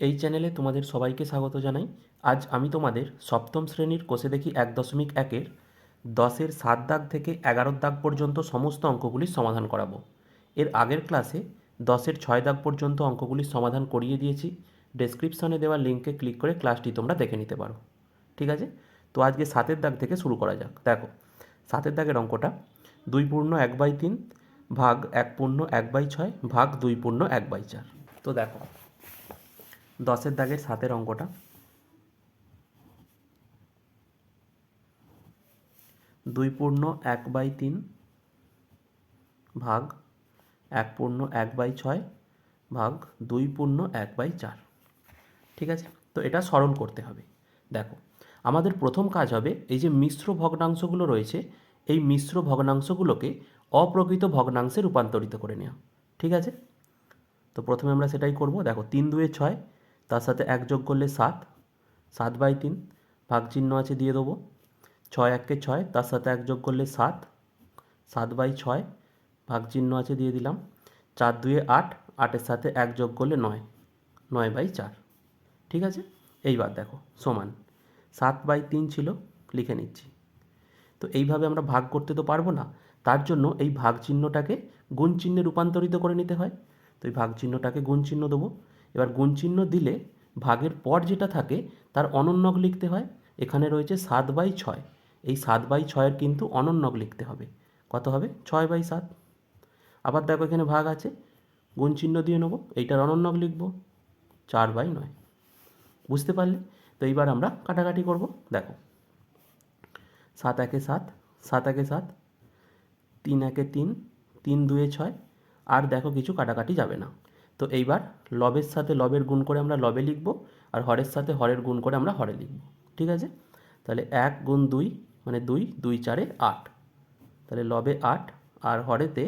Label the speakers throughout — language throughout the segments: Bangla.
Speaker 1: এই চ্যানেলে তোমাদের সবাইকে স্বাগত জানাই। আজ আমি তোমাদের সপ্তম শ্রেণির কোষে দেখি এক দশমিক একের দশের সাত দাগ থেকে এগারোর দাগ পর্যন্ত সমস্ত অঙ্কগুলির সমাধান করাবো। এর আগের ক্লাসে দশের ছয় দাগ পর্যন্ত অঙ্কগুলির সমাধান করিয়ে দিয়েছি। ডেসক্রিপশনে দেওয়া লিঙ্কে ক্লিক করে ক্লাসটি তোমরা দেখে নিতে পারো। ঠিক আছে? তো আজকে সাতের দাগ থেকে শুরু করা যাক। দেখো, সাতের দাগের অঙ্কটা দুই পূর্ণ এক বাই তিন ভাগ এক পূর্ণ এক বাই ছয় ভাগ দুই পূর্ণ এক বাই চার। তো দেখো দশের দাগের সাতের অঙ্কটা। দুই পূর্ণ এক বাই তিন ভাগ এক পূর্ণ এক বাই ছয় ভাগ দুই পূর্ণ এক বাই চার। ঠিক আছে? তো এটা সরল করতে হবে। দেখো, আমাদের প্রথম কাজ হবে এই যে মিশ্র ভগ্নাংশগুলো রয়েছে, এই মিশ্র ভগ্নাংশগুলোকে অপ্রকৃত ভগ্নাংশে রূপান্তরিত করে নেওয়া। ঠিক আছে? তো প্রথমে আমরা সেটাই করব। দেখো, তিন দুয়ে ছয় তার সাথে এক যোগ করলে সাত সাত বাই তিন ভাগ চিহ্ন আছে দিয়ে দেবো। ছয় এককে ছয়, তার সাথে এক যোগ করলে সাত সাত বাই ছয় ভাগ চিহ্ন আছে দিয়ে দিলাম। চার দুয়ে আট, আটের সাথে এক যোগ করলে নয় নয় বাই চার। ঠিক আছে? এইবার দেখো, সমান। সাত বাই তিন ছিল, লিখে নিচ্ছি। তো এইভাবে আমরা ভাগ করতে তো পারব না, তার জন্য এই ভাগ চিহ্নটাকে গুণ চিহ্নে রূপান্তরিত করে নিতে হয়। তো এই ভাগ চিহ্নটাকে গুণ চিহ্ন দেবো। এবার গুণ চিহ্ন দিলে ভাগের পর যেটা থাকে তার অনন্যক লিখতে হয়। এখানে রয়েছে সাত বাই ছয়। এই সাত বাই ছয়ের কিন্তু অনন্যক লিখতে হবে। কত হবে? ছয় বাই সাত। আবার দেখো এখানে ভাগ আছে। গুণ চিহ্ন দিয়ে নেব। এইটার অনন্যক লিখব। চার বাই নয়। বুঝতে পারলে? তো এইবার আমরা কাটাকাটি করব। দেখো। সাত একে সাত সাত একে সাত, তিন একে তিন তিন দুয়ে ছয়। আর দেখো কিছু কাটাকাটি যাবে না। তো এইবার লবের সাথে লবের গুণ করে আমরা লবে লিখব আর হরের সাথে হরের গুণ করে আমরা হরে লিখব, ঠিক আছে? তাহলে এক গুণ দুই মানে দুই দুই চারে আট। তাহলে লবে আট আর হরেতে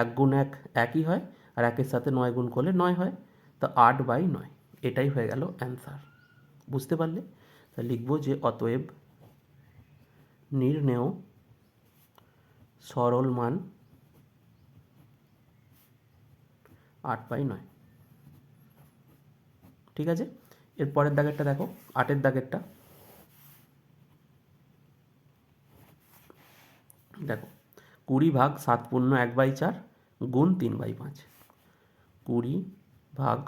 Speaker 1: এক গুণ এক একই হয় আর একের সাথে নয় গুণ করলে নয় হয়। তো আট বাই নয়, এটাই হয়ে গেল অ্যান্সার, বুঝতে পারলে? তা লিখব যে অতএব নির্ণেয় সরল মান আট বাই নয়। ঠিক আছে? এর পরের দাগেরটা দেখো, আটের দাগেরটা। দেখো, কুড়ি ভাগ সাত পূর্ণ এক বাই চার গুণ তিন বাই পাঁচ। কুড়ি ভাগ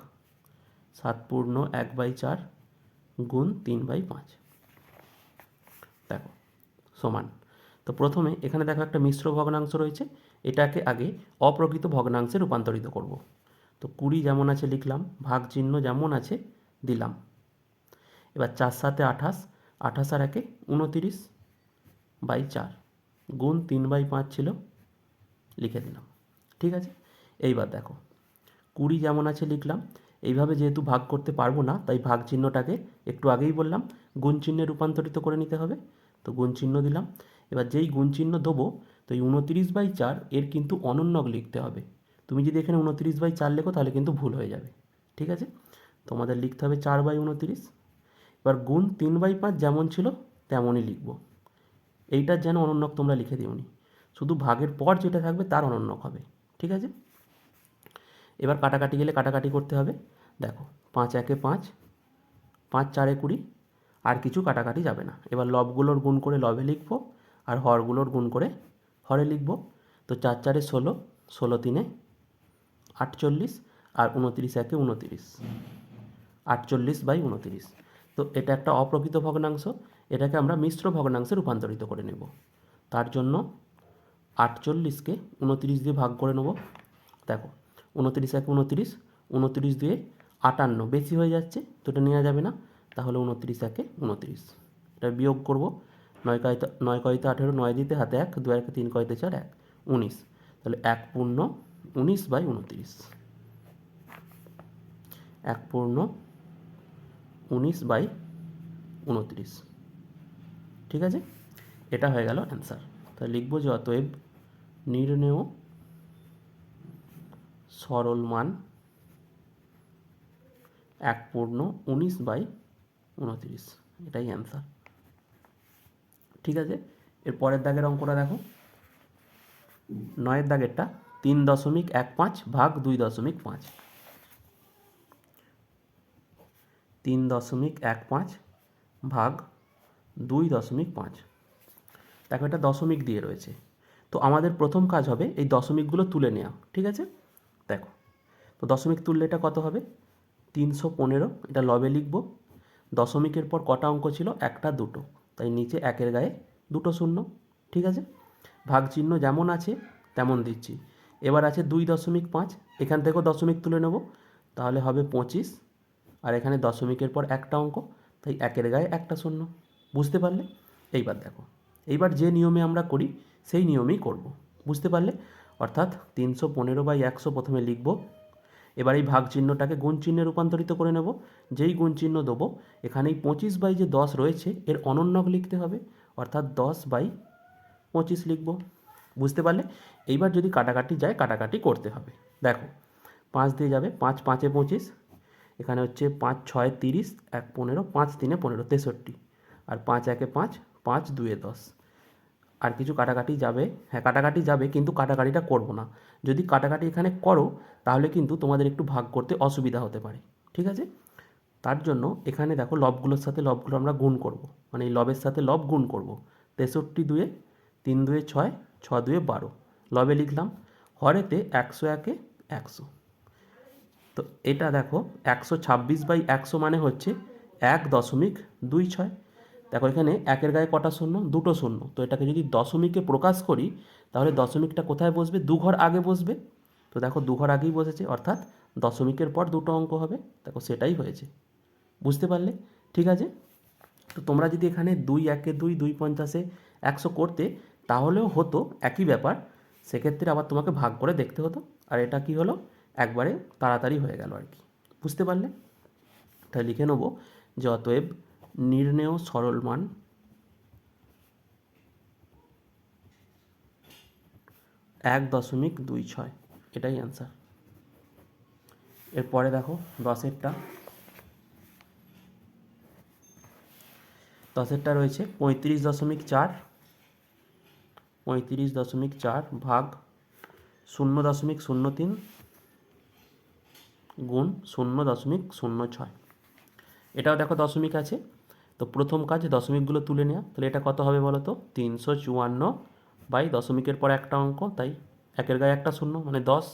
Speaker 1: সাত পূর্ণ এক বাই চার গুণ তিন বাই পাঁচ। দেখো, সমান। তো প্রথমে এখানে দেখো একটা মিশ্র ভগ্নাংশ রয়েছে, এটাকে আগে অপ্রকৃত ভগ্নাংশে রূপান্তরিত করব। তো কুড়ি যেমন আছে লিখলাম, ভাগ চিহ্ন যেমন আছে দিলাম। এবার চার সাথে আঠাশ আঠাশ আর একে উনতিরিশ বাই চার গুণ তিন বাই পাঁচ ছিল, লিখে দিলাম। ঠিক আছে? এইবার দেখো, কুড়ি যেমন আছে লিখলাম, এইভাবে যেহেতু ভাগ করতে পারব না, তাই ভাগ চিহ্নটাকে একটু আগেই বললাম, গুণ চিহ্নে রূপান্তরিত করে নিতে হবে। তো গুণ চিহ্ন দিলাম। এবার যেই গুণ চিহ্ন দেবো, তো এই উনতিরিশ বাই চার এর কিন্তু অনন্যক লিখতে হবে। তুমি যদি এখানে উনতিরিশ বাই চার লেখো, তাহলে কিন্তু ভুল হয়ে যাবে। ঠিক আছে? তোমাদের লিখতে হবে চার বাই উনত্রিশ। এবার গুণ তিন বাই পাঁচ যেমন ছিল, তেমনই লিখব। এইটার যেন অনন্যক তোমরা লিখে দিওনি শুধু ভাগের পর যেটা থাকবে, তার অনন্যক হবে। ঠিক আছে? এবার কাটাকাটি গেলে কাটাকাটি করতে হবে। দেখো, পাঁচ একে পাঁচ পাঁচ চারে কুড়ি, আর কিছু কাটাকাটি যাবে না। এবার লবগুলোর গুণ করে লবে লিখব, আর হরগুলোর গুণ করে হরে লিখব। তো চার চারে ষোলো ষোলো তিনে আটচল্লিশ আর উনতিরিশ একে উনতিরিশ। আটচল্লিশ বাই উনতিরিশ। তো এটা একটা অপ্রকৃত ভগ্নাংশ, এটাকে আমরা মিশ্র ভগ্নাংশে রূপান্তরিত করে নেব। তার জন্য আটচল্লিশকে উনতিরিশ দিয়ে ভাগ করে নেব। দেখো, উনতিরিশ একে উনতিরিশ উনতিরিশ দিয়ে আটান্ন বেশি হয়ে যাচ্ছে, তো এটা নেওয়া যাবে না। তাহলে উনতিরিশ একে উনতিরিশ। এটা বিয়োগ করব। নয় কয়তে নয় কয়তে আঠেরো, নয় দিতে হাতে এক দু এক তিন কয়তে চার, এক। উনিশ। তাহলে এক পূর্ণ উনিশ বাই উনতিরিশ। এক পূর্ণ উনিশ বাই উনত্রিশ। ঠিক আছে? এটা হয়ে গেল অ্যান্সার তাহলে লিখব যে অতএব নির্ণেয় সরল মান এক পূর্ণ উনিশ বাই উনত্রিশ। এটাই অ্যান্সার ঠিক আছে? এর পরের দাগের অঙ্কটা দেখো। নয়ের দাগেরটা তিন দশমিক এক পাঁচ ভাগ দুই দশমিক পাঁচ। তিন দশমিক এক পাঁচ ভাগ দুই দশমিক পাঁচ। দেখো এটা দশমিক দিয়ে রয়েছে। তো আমাদের প্রথম কাজ হবে এই দশমিকগুলো তুলে নেওয়া, ঠিক আছে? দেখো, তো দশমিক তুললে এটা কত হবে? তিনশো পনেরো, এটা লবে লিখব। দশমিকের পর কটা অঙ্ক ছিল? একটা, দুটো। তাই নিচে একের গায়ে দুটো শূন্য, ঠিক আছে? ভাগ চিহ্ন যেমন আছে, তেমন দিচ্ছি। এবার আছে দুই দশমিক পাঁচ, এখান থেকেও দশমিক তুলে নেব, তাহলে হবে পঁচিশ, আর এখানে দশমিকের পর একটা অঙ্ক, তাই একের গায়ে একটা শূন্য, বুঝতে পারলে? এইবার দেখো, এইবার যে নিয়মে আমরা করি, সেই নিয়মেই করব, বুঝতে পারলে? অর্থাৎ তিনশো পনেরো বাই একশো প্রথমে লিখব, এবার এই ভাগ চিহ্নটাকে গুণ চিহ্নে রূপান্তরিত করে নেব, যেই গুণ চিহ্ন দেবো, এখানেই পঁচিশ বাই যে দশ রয়েছে, এর অনন্যক লিখতে হবে, অর্থাৎ দশ বাই পঁচিশ লিখব। বুঝতে পারলে? এইবার যদি কাটাকাটি যায়, কাটাকাটি করতে হবে। দেখো, পাঁচ দিয়ে যাবে, পাঁচ পাঁচে পঁচিশ, এখানে হচ্ছে পাঁচ ছয় তিরিশ, এক পনেরো, পাঁচ তিনে পনেরো, তেষট্টি। আর পাঁচ একে পাঁচ পাঁচ দুয়ে দশ। আর কিছু কাটাকাটি যাবে হ্যাঁ কাটাকাটি যাবে, কিন্তু কাটাকাটিটা করব না। যদি কাটাকাটি এখানে করো, তাহলে কিন্তু তোমাদের একটু ভাগ করতে অসুবিধা হতে পারে। ঠিক আছে? তার জন্য এখানে দেখো, লবগুলোর সাথে লবগুলো আমরা গুণ করব। মানে এই লবের সাথে লব গুণ করব। তেষট্টি দুয়ে তিন দুয়ে ছয় ছ দুয়ে বারো। লবে লিখলাম, হরেতে একশো একে একশো। তো এটা দেখো, একশো ছাব্বিশ বাই একশো মানে হচ্ছে এক দশমিক দুই ছয়। দেখো এখানে একের গায়ে কটা শূন্য? দুটো শূন্য। তো এটাকে যদি দশমিকে প্রকাশ করি, তাহলে দশমিকটা কোথায় বসবে? দু ঘর আগে বসবে। তো দেখো, দু ঘর আগেই বসেছে, অর্থাৎ দশমিকের পর দুটো অঙ্ক হবে। দেখো, সেটাই হয়েছে। বুঝতে পারলে? ঠিক আছে? তো তোমরা যদি এখানে দুই একে দুই দুই পঞ্চাশে একশো করতে তাহলেও হতো, একই ব্যাপার। সেক্ষেত্রে আবার তোমাকে ভাগ করে দেখতে হতো। আর এটা কি হলো? একবারে তাড়াতাড়ি হয়ে গেল আর কি। বুঝতে পারলে? তাই লিখে নেব, যে অতএব নির্ণেয় সরল মান এক দশমিক দুই ছয়। এটাই অ্যান্সার এরপরে দেখো, দশেরটা। দশেরটা রয়েছে পঁয়ত্রিশ দশমিক চার। পঁয়ত্রিশ দশমিক চার ভাগ শূন্য দশমিক শূন্য তিন গুণ শূন্য দশমিক শূন্য ছয়। এটাও দেখো দশমিক আছে। তো প্রথম কাজ দশমিকগুলো তুলে নেওয়া তাহলে এটা কত হবে বলো তো? তিনশো চুয়ান্ন বাই দশমিকের পর একটা অঙ্ক, তাই একের গায়ে একটা শূন্য মানে দশ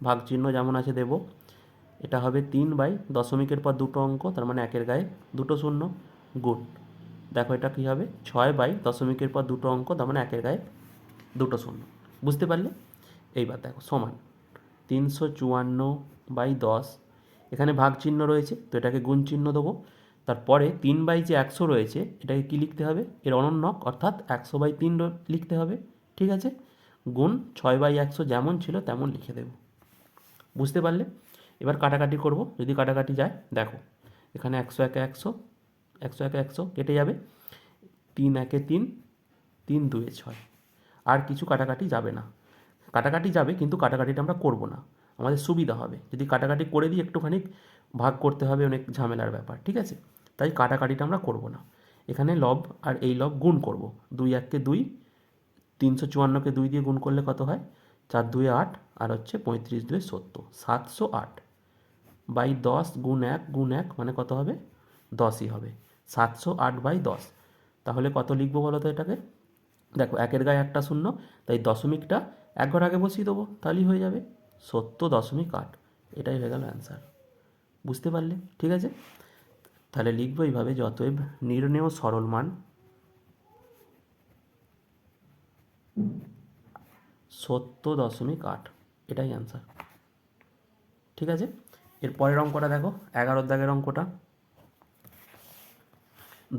Speaker 1: ভাগ চিহ্ন যেমন আছে দেব। এটা হবে তিন বাই দশমিকের পর দুটো অঙ্ক, তার মানে একের গায়ে দুটো শূন্য, গুণ। দেখো এটা কী হবে? ছয় বাই দশমিকের পর দুটো অঙ্ক, তার মানে একের গায়ে দুটো শূন্য। বুঝতে পারলে? এইবার দেখো, সমান। তিনশো চুয়ান্ন বাই দশ। এখানে ভাগ চিহ্ন রয়েছে, তো এটাকে গুণ চিহ্ন দেবো। তারপরে তিন বাই যে একশো রয়েছে, এটাকে কী লিখতে হবে? এর অনন্যক, অর্থাৎ একশো বাই তিন লিখতে হবে। ঠিক আছে? গুণ ছয় বাই একশো যেমন ছিল, তেমন লিখে দেব। বুঝতে পারলে? এবার কাটাকাটি করব, যদি কাটাকাটি যায়, দেখো। এখানে একশো একে একশো একশো একে একশো কেটে যাবে। তিন একে তিন তিন দুয়ে ছয়। আর কিছু কাটাকাটি যাবে না। কাটাকাটি যাবে কিন্তু কাটাকাটিটা আমরা করব না। আমাদের সুবিধা হবে। যদি কাটাকাটি করে দিই একটুখানি ভাগ করতে হবে অনেক ঝামেলার ব্যাপার, ঠিক আছে? তাই কাটাকাটিটা আমরা করব না। এখানে লব আর এই লব গুণ করব। দুই এককে দুই, তিনশো চুয়ান্নকে দুই দিয়ে গুণ করলে কত হয়? চার দুয়ে আট, আর হচ্ছে পঁয়ত্রিশ দুয়ে সত্তর, সাতশো আট। বাই দশ গুণ এক গুণ এক মানে কত হবে? দশই হবে। সাতশো আট বাই দশ। তাহলে কত লিখব বলো তো এটাকে? দেখো, একের গায়ে একটা শূন্য, তাই দশমিকটা এক ঘর আগে বসিয়ে দেবো, তাহলেই হয়ে যাবে। সত্তর দশমিক আট, এটাই হয়ে গেল অ্যান্সার বুঝতে পারলে? ঠিক আছে? তাহলে লিখব এইভাবে যে অতএব নির্ণেয় সরল মান। সত্তর দশমিক আট, এটাই অ্যান্সার ঠিক আছে? এর পরের অঙ্কটা দেখো এগারো দাগের অঙ্কটা।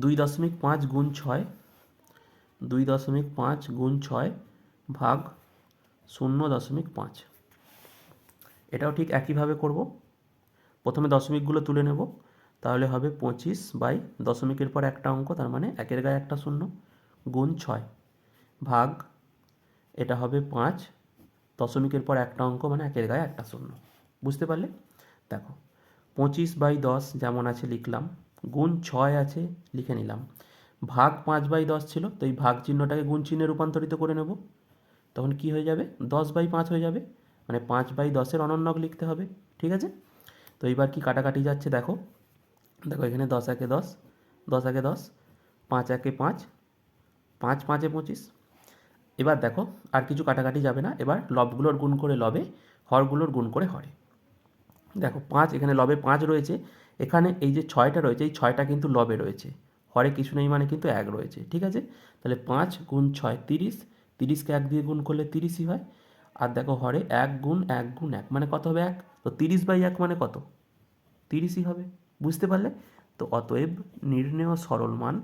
Speaker 1: দুই দশমিক পাঁচ গুণ ছয় দুই দশমিক পাঁচ গুণ ছয় ভাগ শূন্য দশমিক পাঁচ। এটাও ঠিক একইভাবে করব। প্রথমে দশমিকগুলো তুলে নেব। তাহলে হবে পঁচিশ বাই দশমিকের পর একটা অঙ্ক, তার মানে একের গায়ে একটা শূন্য গুণ ছয় ভাগ, এটা হবে পাঁচ, দশমিকের পর একটা অঙ্ক মানে একের গায়ে একটা শূন্য। বুঝতে পারলে? দেখো, পঁচিশ বাই দশ যেমন আছে লিখলাম, গুণ ছয় আছে লিখে নিলাম। ভাগ পাঁচ বাই দশ ছিল, তো এই ভাগ চিহ্নটাকে গুণ চিহ্নে রূপান্তরিত করে নেব। তখন কি হয়ে যাবে? দশ বাই পাঁচ হয়ে যাবে মানে পাঁচ বাই দশের অনন্যক লিখতে হবে, ঠিক আছে? তো এইবার কি কাটাকাটি যাচ্ছে দেখো। দেখো এখানে দশ একে দশ দশ একে দশ, পাঁচ একে পাঁচ পাঁচ পাঁচে পঁচিশ। এবার দেখো, আর কিছু কাটাকাটি যাবে না, এবার লবগুলোর গুণ করে লবে, হরগুলোর গুণ করে হরে। দেখো পাঁচ, এখানে লবে পাঁচ রয়েছে, এখানে এই যে ছয়টা রয়েছে, এই ছয়টা কিন্তু লবে রয়েছে। হরে কিছু নেই মানে কিন্তু এক রয়েছে, ঠিক আছে? তাহলে পাঁচ গুণ ছয় তিরিশ, তিরিশকে এক দিয়ে গুণ করলে তিরিশই হয়। আর দেখো হরে এক গুণ এক গুণ এক মানে কত হবে এক? তো তিরিশ বাই এক মানে কত? তিরিশই হবে, বুঝতে পারলে? তো অতএব নির্ণেয় সরল মান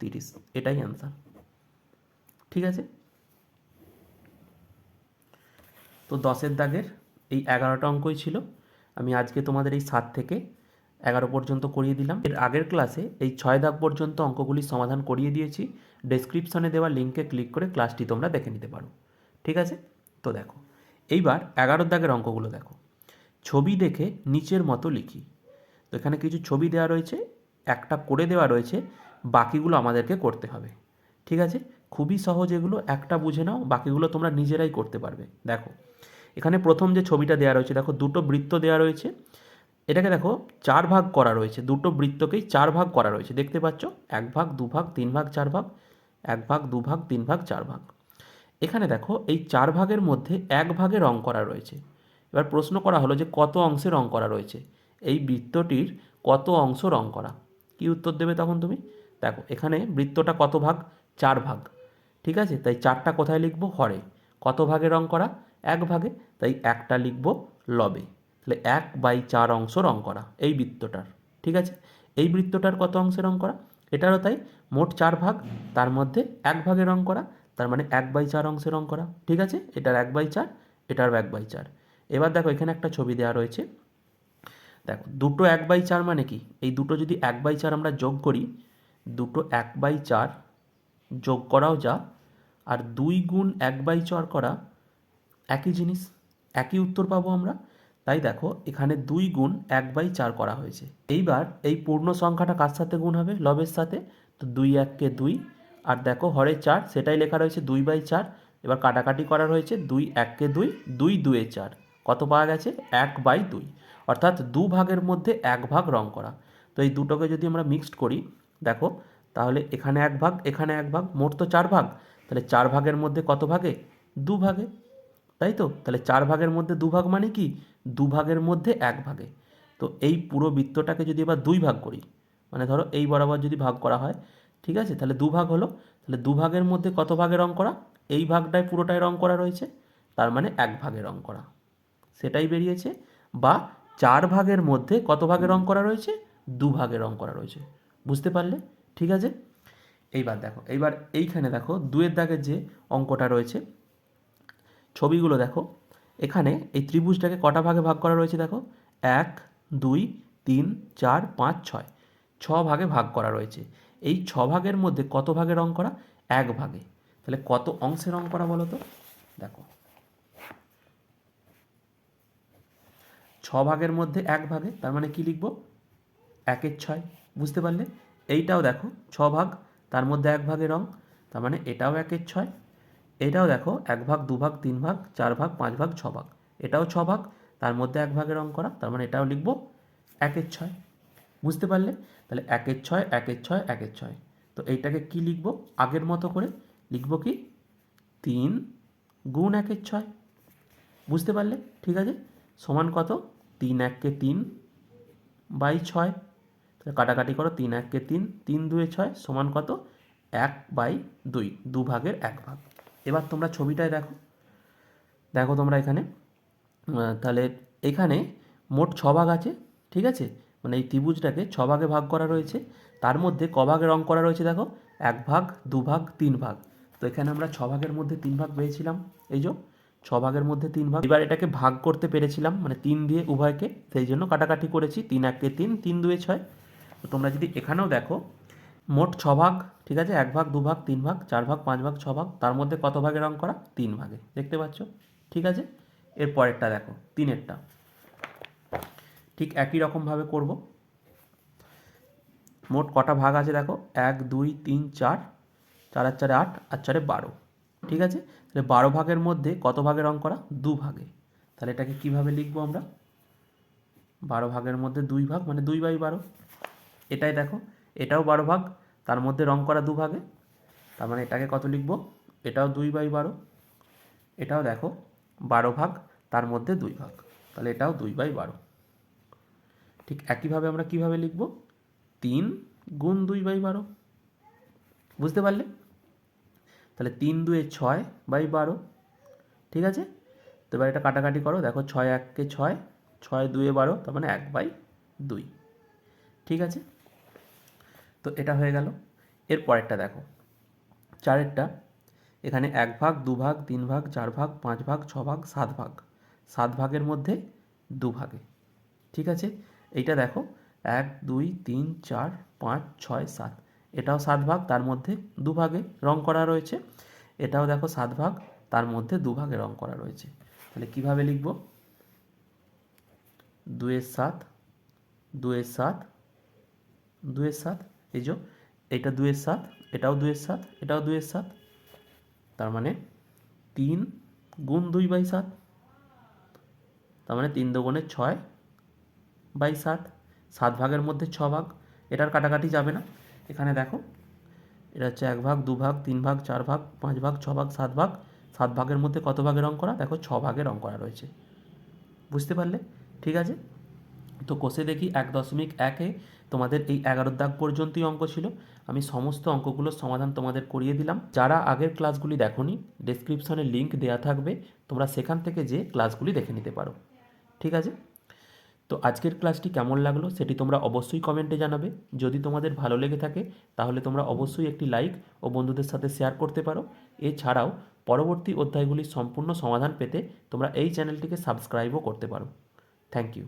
Speaker 1: তিরিশ, এটাই অ্যান্সার ঠিক আছে? তো দশের দাগের এই এগারোটা অঙ্কই ছিল। আমি আজকে তোমাদের এই সাত থেকে এগারো পর্যন্ত করিয়ে দিলাম। এর আগের ক্লাসে এই ছয় দাগ পর্যন্ত অঙ্কগুলির সমাধান করিয়ে দিয়েছি। ডেসক্রিপশনে দেওয়া লিঙ্কে ক্লিক করে ক্লাসটি তোমরা দেখে নিতে পারো। ঠিক আছে? তো দেখো, এইবার এগারো দাগের অঙ্কগুলো দেখো। ছবি দেখে নিচের মতো লিখি। তো এখানে কিছু ছবি দেওয়া রয়েছে, একটা করে দেওয়া রয়েছে, বাকিগুলো আমাদেরকে করতে হবে। ঠিক আছে? খুবই সহজ এগুলো, একটা বুঝে নাও, বাকিগুলো তোমরা নিজেরাই করতে পারবে। দেখো এখানে প্রথম যে ছবিটা দেওয়া রয়েছে, দেখো দুটো বৃত্ত দেওয়া রয়েছে। এটাকে দেখো চার ভাগ করা রয়েছে, দুটো বৃত্তকেই চার ভাগ করা রয়েছে। দেখতে পাচ্ছ? এক ভাগ, দু ভাগ, তিন ভাগ, চার ভাগ, এক ভাগ, দু ভাগ, তিন ভাগ, চার ভাগ। এখানে দেখো এই চার ভাগের মধ্যে এক ভাগে রং করা রয়েছে। এবার প্রশ্ন করা হলো যে কত অংশে রং করা রয়েছে? এই বৃত্তটির কত অংশ রং করা? কি উত্তর দেবে তখন তুমি? দেখো, এখানে বৃত্তটা কত ভাগ? চার ভাগ। ঠিক আছে? তাই চারটা কোথায় লিখব? হরে। কত ভাগে রং করা? এক ভাগে, তাই একটা লিখব লবে। তাহলে এক বাই চার অংশ রং করা, এই বৃত্তটার, ঠিক আছে? এই বৃত্তটার কত অংশে রং করা? এটারও তাই মোট চার ভাগ, তার মধ্যে এক ভাগে রং করা, তার মানে এক বাই চার অংশে রং করা, ঠিক আছে? এটার এক বাই চার এটার এক বাই চার। এবার দেখো, এখানে একটা ছবি দেওয়া রয়েছে। দেখো, দুটো এক বাই চার মানে কি? এই দুটো যদি এক বাই চার আমরা যোগ করি, দুটো এক বাই চার যোগ করাও যা, আর দুই গুণ এক বাই চার করা একই জিনিস, একই উত্তর পাবো আমরা। তাই দেখো, এখানে দুই গুণ এক বাই চার করা হয়েছে। এইবার এই পূর্ণ সংখ্যাটা কার সাথে গুণ হবে? লবের সাথে। তো দুই এককে দুই। আর দেখো হরে চার, সেটাই লেখা রয়েছে দুই বাই চার। এবার কাটাকাটি করা রয়েছে দুই এককে দুই দুই দুয়ে চার। কত পাওয়া গেছে? এক বাই দুই। অর্থাৎ দু ভাগের মধ্যে এক ভাগ রং করা। তো এই দুটোকে যদি আমরা মিক্সড করি, দেখো, তাহলে এখানে এক ভাগ, এখানে এক ভাগ, মোট তো চার ভাগ। তাহলে চার ভাগের মধ্যে কত ভাগে? দু ভাগে। তাই তো? তাহলে চার ভাগের মধ্যে দু ভাগ মানে কি? দু ভাগের মধ্যে এক ভাগে। তো এই পুরো বৃত্তটাকে যদি এবার দুই ভাগ করি মানে ধরো এই বরাবর যদি ভাগ করা হয়, ঠিক আছে? তাহলে দু ভাগ হলো, তাহলে দু ভাগের মধ্যে কত ভাগে রং করা? এই ভাগটায় পুরোটাই রং করা রয়েছে, তার মানে এক ভাগে রং করা। সেটাই বেরিয়েছে। বা চার ভাগের মধ্যে কত ভাগে রং করা রয়েছে? দু ভাগে রং করা রয়েছে। বুঝতে পারলে? ঠিক আছে? এইবার দেখো, এইবার এইখানে দেখো, দুয়ের দাগের যে অঙ্কটা রয়েছে ছবিগুলো দেখো। এখানে এই ত্রিভুজটাকে কটা ভাগে ভাগ করা রয়েছে দেখো? এক, দুই, তিন, চার, পাঁচ, ছয়। ছ ভাগে ভাগ করা রয়েছে। এই ছ ভাগের মধ্যে কত ভাগে রং করা? এক ভাগে। তাহলে কত অংশে রং করা বলো তো? দেখো। ছ ভাগের মধ্যে এক ভাগে, তার মানে কি লিখব? একের ছয়। বুঝতে পারলে? এইটাও দেখো, ছ ভাগ, তার মধ্যে এক ভাগে রং, তার মানে এটাও একের ছয়। এটাও দেখো এক ভাগ, দু ভাগ, তিন ভাগ, চার ভাগ, পাঁচ ভাগ, ছ ভাগ। এটাও ছ ভাগ, তার মধ্যে এক ভাগে রং করা, তার মানে এটাও লিখব একের ছয়। বুঝতে পারলে? তাহলে একের ছয় একের ছয় একের ছয়। তো এইটাকে কি লিখব? আগের মতো করে লিখব কি? তিন গুণ একের ছয়। বুঝতে পারলে? ঠিক আছে? সমান কত? তিন এককে তিন বাই ছয়। তাহলে কাটাকাটি করো, তিন এককে তিন তিন দুয়ে ছয়, সমান কত? এক বাই দুই, দু ভাগের এক ভাগ। এবার তোমরা ছবিটায় দেখো। দেখো তোমরা এখানে। তাহলে এখানে মোট ছ ভাগ আছে, ঠিক আছে? মানে এই ত্রিভুজটাকে ছ ভাগে ভাগ করা রয়েছে। তার মধ্যে ক ভাগে রং করা রয়েছে, দেখো? এক ভাগ, দু ভাগ, তিন ভাগ। তো এখানে আমরা ছ ভাগের মধ্যে তিন ভাগ পেয়েছিলাম। এই যে ছ ভাগের মধ্যে তিন ভাগ। এবার এটাকে ভাগ করতে পেরেছিলাম মানে তিন দিয়ে উভয়কে। সেই জন্য কাটাকাটি করেছি, তিন এককে তিন তিন দুয়ে ছয়। তো তোমরা যদি এখানেও দেখো মোট ছ ভাগ, ঠিক আছে? এক ভাগ, দু ভাগ, তিন ভাগ, চার ভাগ, পাঁচ ভাগ, ছ ভাগ, তার মধ্যে কত ভাগে রং করা? তিন ভাগে, দেখতে পাচ্ছ? ঠিক আছে? এর পরেরটা দেখো, তিনেরটা। ঠিক একই রকমভাবে করব। মোট কটা ভাগ আছে দেখো? এক, দুই, তিন, চার চার আর চারে আট, আর চারে বারো। ঠিক আছে? তাহলে বারো ভাগের মধ্যে কত ভাগে রং করা? দু ভাগে। তাহলে এটাকে কীভাবে লিখব আমরা? বারো ভাগের মধ্যে দুই ভাগ মানে দুই বাই বারো। এটাই দেখো এটাও বারো ভাগ, তার মধ্যে রং করা দু ভাগে। তার মানে এটাকে কত লিখব? এটাও দুই বাই বারো। এটাও দেখো, বারো ভাগ, তার মধ্যে দুই ভাগ। তাহলে এটাও দুই বাই বারো। ঠিক একইভাবে আমরা কীভাবে লিখব? তিন গুণ দুই বাই বারো। বুঝতে পারলে? তাহলে তিন দুয়ে ছয় বাই বারো। ঠিক আছে? তো এবার এটা কাটাকাটি করো। দেখো ছয় এককে ছয় ছয় দুয়ে বারো, তার মানে এক বাই দুই। ঠিক আছে? তো এটা হয়ে গেল। এর পরেরটা দেখো। চারেরটা, এখানে এক ভাগ, দু ভাগ, তিন ভাগ, চার ভাগ, পাঁচ ভাগ, ছ ভাগ, সাত ভাগ। সাত ভাগের মধ্যে দু ভাগে। ঠিক আছে? এইটা দেখো, এক, দুই, তিন, চার, পাঁচ, ছয়, সাত। এটাও সাত ভাগ, তার মধ্যে দু ভাগে রং করা রয়েছে। এটাও দেখো সাত ভাগ, তার মধ্যে দু ভাগে রং করা রয়েছে। তাহলে কীভাবে লিখব? দুয়ের সাত দুয়ের সাত দুয়ের সাত এই যে, এটা দুয়ের সাত, এটাও দুয়ের সাত, এটাও দুয়ের সাত। তার মানে তিন গুণ দুই বাই সাত। তার মানে তিন দুগুণে ছয় বাই সাত। সাত ভাগের মধ্যে ছ ভাগ, এটার কাটাকাটি যাবে না। এখানে দেখো, এটা হচ্ছে এক ভাগ, দু ভাগ, তিন ভাগ, চার ভাগ, পাঁচ ভাগ, ছ ভাগ, সাত ভাগ। সাত ভাগের মধ্যে কত ভাগে রং করা দেখো ছ ভাগে রং করা রয়েছে। বুঝতে পারলে? ঠিক আছে? তো কোষে দেখি এক দশমিক একে তোমাদের এই এগারোর দাগ পর্যন্তই অঙ্ক ছিল। আমি সমস্ত অঙ্কগুলোর সমাধান তোমাদের করিয়ে দিলাম। যারা আগের ক্লাসগুলি দেখোনি ডেসক্রিপশনে লিঙ্ক দেওয়া থাকবে। তোমরা সেখান থেকে যে ক্লাসগুলি দেখে নিতে পারো। ঠিক আছে? তো আজকের ক্লাসটি কেমন লাগল সেটি তোমরা অবশ্যই কমেন্টে জানাবে। যদি তোমাদের ভালো লেগে থাকে, তাহলে তোমরা অবশ্যই একটি লাইক ও বন্ধুদের সাথে শেয়ার করতে পারো। এছাড়াও পরবর্তী অধ্যায়গুলির সম্পূর্ণ সমাধান পেতে তোমরা এই চ্যানেলটিকে সাবস্ক্রাইবও করতে পারো। Thank you